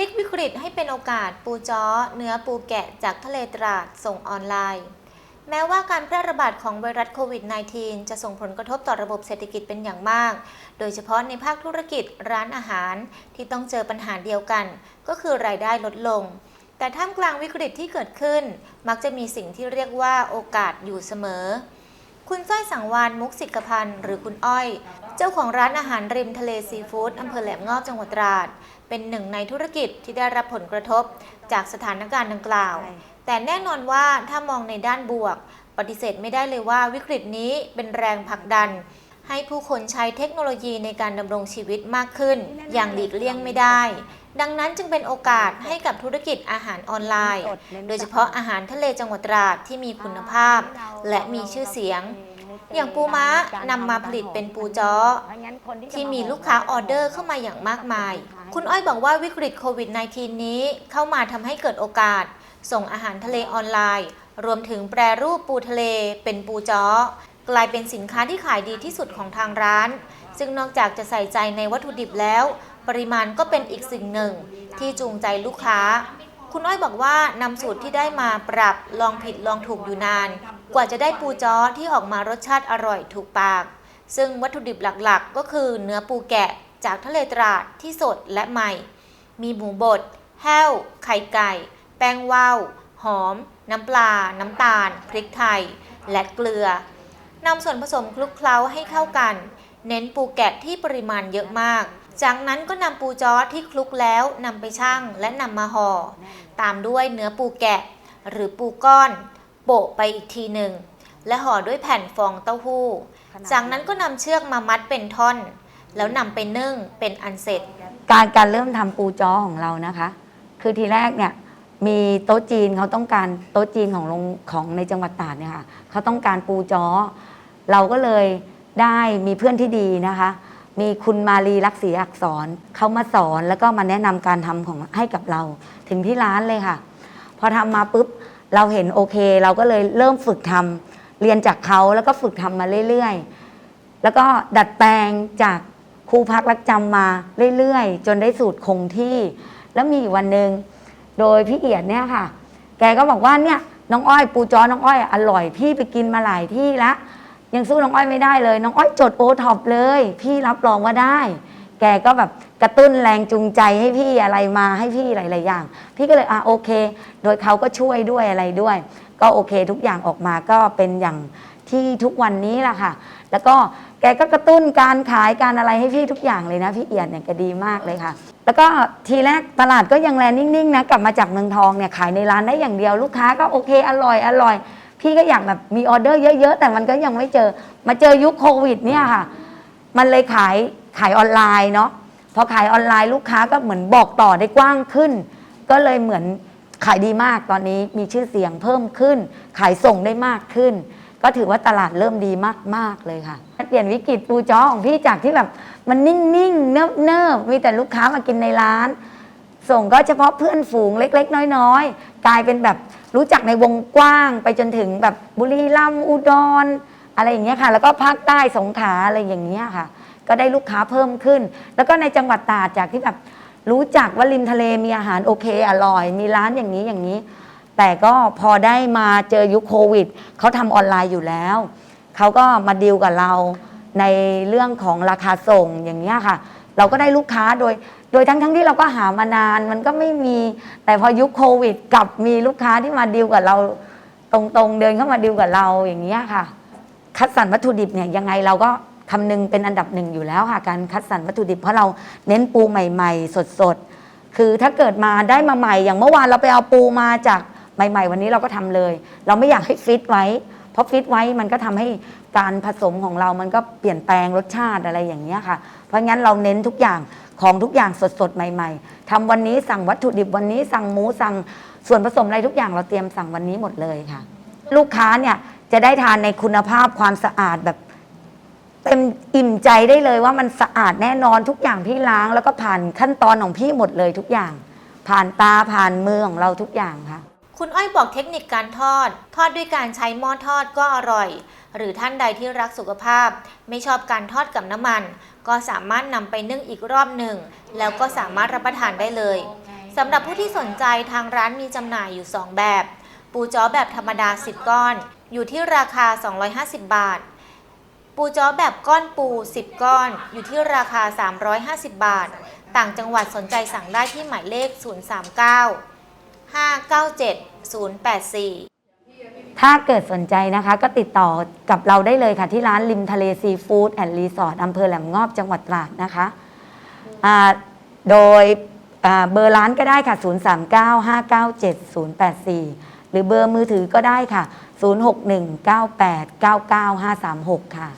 ลิกวิกฤตให้เป็นโอกาสปูจ้อเนื้อปูแกะจากทะเลตราดส่งออนไลน์ แม้ว่าการแพร่ระบาดของไวรัสโควิด -19 จะส่งผลกระทบต่อระบบเศรษฐกิจเป็นอย่างมาก โดยเฉพาะในภาคธุรกิจร้านอาหารที่ต้องเจอปัญหาเดียวกัน ก็คือรายได้ลดลง แต่ท่ามกลางวิกฤตที่เกิดขึ้น มักจะมีสิ่งที่เรียกว่าโอกาสอยู่เสมอ คุณสร้อยสังวานมุกสิกพันธ์หรือคุณอ้อย เจ้าของร้านอาหารริมทะเลซีฟู้ดอำเภอแหลมงอบจังหวัดตราด เป็นหนึ่งในธุรกิจที่ได้รับผลกระทบจากสถานการณ์ดังกล่าว แต่แน่นอนว่าถ้ามองในด้านบวก ปฏิเสธไม่ได้เลยว่าวิกฤตนี้เป็นแรงผลักดัน ให้ผู้คนใช้เทคโนโลยีในการดำรงชีวิตมากขึ้น อย่างหลีกเลี่ยงไม่ได้ ดังนั้นจึงเป็นโอกาสให้กับธุรกิจอาหารออนไลน์ โดยเฉพาะอาหารทะเลจังหวัดตราดที่มีคุณภาพ และมีชื่อเสียง อย่างปูม้านำมาผลิตเป็นปูจ้อ ที่มีลูกค้าออเดอร์เข้ามาอย่างมากมาย คุณอ้อยบอกว่าวิกฤตโควิด -19 นี้เข้ามาทำให้เกิดโอกาส ส่งอาหารทะเลออนไลน์ รวมถึงแปรรูปปูทะเลเป็นปูจ้อกลายเป็นสินค้าที่ขายดีที่สุดของทางร้าน ซึ่งนอกจากจะใส่ใจในวัตถุดิบแล้ว ปริมาณก็เป็นอีกสิ่งหนึ่งที่จูงใจลูกค้า คุณอ้อยบอกว่านำสูตรที่ได้มาปรับลองผิดลองถูกอยู่นาน กว่าจะได้ปูจ้อที่ออกมารสชาติอร่อยถูกปาก ซึ่งวัตถุดิบหลักๆ ก็คือเนื้อปูแกะจากทะเลตราดที่สดและใหม่ มีหมูบด แห้ว ไข่ไก่ แป้งว่าว หอม น้ำปลา น้ำตาล พริกไทย และเกลือนำส่วนผสมคลุกเคล้าให้เข้ากัน เน้นปูแกะที่ปริมาณเยอะมาก จากนั้นก็นำปูจอที่คลุกแล้วนำไปชั่งและนำมาห่อ ตามด้วยเนื้อปูแกะ หรือปูก้อน โปะไปอีกทีหนึ่ง และห่อด้วยแผ่นฟองเต้าหู้ จากนั้นก็นำเชือกมามัดเป็นท่อน แล้วนำไปนึ่งเป็นอันเสร็จ การการเริ่มทำปูจ้อของเรานะคะ คือทีแรกเนี่ยมีโต๊ะจีนเขาต้องการโต๊ะจีนของโรงของในจังหวัดตราดเนี่ยค่ะเขาต้องการปูจ้อ เราก็เลยได้มีเพื่อนที่ดีนะคะ มีคุณมารีลักษีอักษรเขามาสอนแล้วก็มาแนะนำการทำของให้กับเรา ถึงที่ร้านเลยค่ะ พอทำมาปุ๊บเราเห็นโอเค เราก็เลยเริ่มฝึกทำเรียนจากเขาแล้วก็ฝึกทำมาเรื่อยๆ แล้วก็ดัดแปลงจากครูพักรักจำมาเรื่อยๆ จนได้สูตรคงที่ แล้วมีอยู่วันหนึ่งโดยพี่เอียดเนี่ยค่ะ แกก็บอกว่าเนี่ยน้องอ้อยปูจอน้องอ้อยอร่อยพี่ไปกินมาหลายที่ละ ยังสู้น้องอ้อยไม่ได้เลย น้องอ้อยจดโอท็อปเลย พี่รับรองว่าได้ แกก็แบบกระตุ้นแรงจูงใจให้พี่อะไรมาให้พี่หลาย ๆ อย่าง พี่ก็เลยอะโอเค โดยเขาก็ช่วยด้วยอะไรด้วย ก็โอเคทุกอย่างออกมาก็เป็นอย่างที่ทุกวันนี้แหละค่ะ แล้วก็แกก็กระตุ้นการขายการอะไรให้พี่ทุกอย่างเลยนะพี่เอียดเนี่ยแกดีมากเลยค่ะ แล้วก็ทีแรกตลาดก็ยังแลนิ่ง ๆ นะกลับมาจากเมืองทองเนี่ยขายในร้านได้อย่างเดียวลูกค้าก็โอเคอร่อยอร่อย พี่ก็อยากแบบมีออเดอร์เยอะๆ แต่มันก็ยังไม่เจอ มาเจอยุคโควิดเนี่ยค่ะ มันเลยขายขายออนไลน์เนาะพอขายออนไลน์ลูกค้าก็เหมือนบอกต่อได้กว้างขึ้น ก็เลยเหมือนขายดีมากตอนนี้มีชื่อเสียงเพิ่มขึ้น ขายส่งได้มากขึ้น ก็ถือว่าตลาดเริ่มดีมากๆเลยค่ะเปลี่ยนวิกฤตปูจ้อของพี่จากที่แบบมันนิ่งๆเนิบๆมีแต่ลูกค้ามากินในร้าน ส่งก็เฉพาะเพื่อนฝูงเล็ก ๆ น้อย ๆ กลายเป็นแบบ รู้จักในวงกว้างไปจนถึงแบบบุรีรัมย์อุดรอะไรอย่างเงี้ยค่ะ แล้วก็ภาคใต้สงขลาอะไรอย่างเงี้ยค่ะ ก็ได้ลูกค้าเพิ่มขึ้น แล้วก็ในจังหวัดตราดจากที่แบบรู้จักว่าริมทะเลมีอาหารโอเคอร่อย มีร้านอย่างนี้อย่างนี้ แต่ก็พอได้มาเจอยุคโควิดเขาทำออนไลน์อยู่แล้ว เขาก็มาดีลกับเราในเรื่องของราคาส่งอย่างนี้ยค่ะ เราก็ได้ลูกค้าโดย โดยทั้งทั้งที่เราก็หามานานมันก็ไม่มี แต่พอยุคโควิดกลับมีลูกค้าที่มาดีลกับเรา ตรงๆเดินเข้ามาดีลกับเราอย่างนี้ยค่ะ คัดสรรวัตถุดิบเนี่ยยังไงเราก็คำนึงเป็นอันดับหนึ่งอยู่แล้วค่ะ การคัดสรรวัตถุดิบเพราะเราเน้นปูใหม่ ๆ สดๆ คือถ้าเกิดมาได้มาใหม่ อย่างเมื่อวานเราไปเอาปูมาจากใหม่ ๆ วันนี้เราก็ทำเลย เราไม่อยากให้ฟิตไว้ เพราะฟิตไว้มันก็ทำให้ การผสมของเรามันก็เปลี่ยนแปลงรสชาติอะไรอย่างเงี้ยค่ะ เพราะงั้นเราเน้นทุกอย่างของทุกอย่างสดๆ ใหม่ๆทำวันนี้สั่งวัตถุดิบวันนี้สั่งหมูสั่งส่วนผสมอะไรทุกอย่างเราเตรียมสั่งวันนี้หมดเลยค่ะ ลูกค้าเนี่ยจะได้ทานในคุณภาพความสะอาดแบบเต็มอิ่มใจได้เลยว่ามันสะอาดแน่นอนทุกอย่างพี่ล้าง แล้วก็ผ่านขั้นตอนของพี่หมดเลยทุกอย่าง ผ่านตาผ่านมือของเราทุกอย่างค่ะ คุณอ้อยบอกเทคนิคการทอด ทอดด้วยการใช้หม้อทอดก็อร่อย หรือท่านใดที่รักสุขภาพ ไม่ชอบการทอดกับน้ำมัน ก็สามารถนำไปนึ่งอีกรอบหนึ่ง แล้วก็สามารถรับประทานได้เลยสำหรับผู้ที่สนใจทางร้านมีจำหน่ายอยู่ 2 แบบ ปูจ้อแบบธรรมดา 10 ก้อน อยู่ที่ราคา 250 บาท ปูจ้อแบบก้อนปู 10 ก้อน อยู่ที่ราคา 350 บาท ต่างจังหวัดสนใจสั่งได้ที่หมายเลข 039 597 084 ถ้าเกิดสนใจนะคะ ก็ติดต่อกับเราได้เลยค่ะที่ร้านริมทะเลซีฟู้ดแอนด์รีสอร์ทอำเภอแหลมงอบจังหวัดตราดนะคะอ่าโดยอ่าเบอร์ร้านก็ได้ค่ะ 039-597-084 หรือเบอร์มือถือก็ได้ค่ะ 061-98-99536 ค่ะ